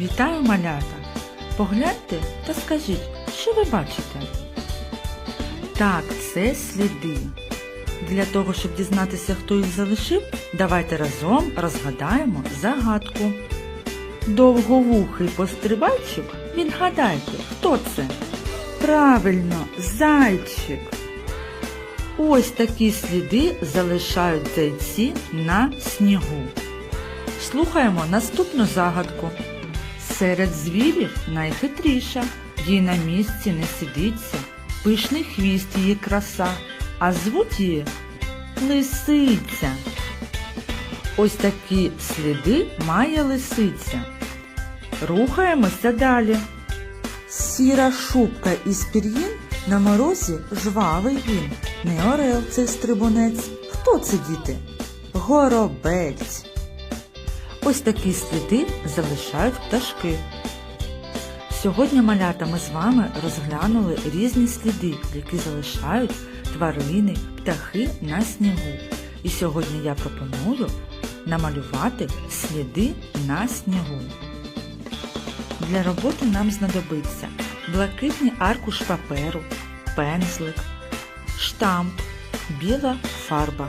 Вітаю малята! Погляньте та скажіть, що ви бачите? Так, це сліди. Для того, щоб дізнатися, хто їх залишив, давайте разом розгадаємо загадку. Довговухий пострибайчик, відгадайте, хто це? Правильно, зайчик. Ось такі сліди залишають зайці на снігу. Слухаємо наступну загадку. Серед звірів найхитріша, їй на місці не сидиться, пишний хвіст її краса, а звуть її лисиця. Ось такі сліди має лисиця. Рухаємося далі. Сіра шубка із пір'їн на морозі жвавий він. Не орел цей стрибунець. Хто це діти? Горобець. Ось такі сліди залишають пташки. Сьогодні малята ми з вами розглянули різні сліди, які залишають тварини, птахи на снігу. І сьогодні я пропоную намалювати сліди на снігу. Для роботи нам знадобиться блакитний аркуш паперу, пензлик, штамп, біла фарба.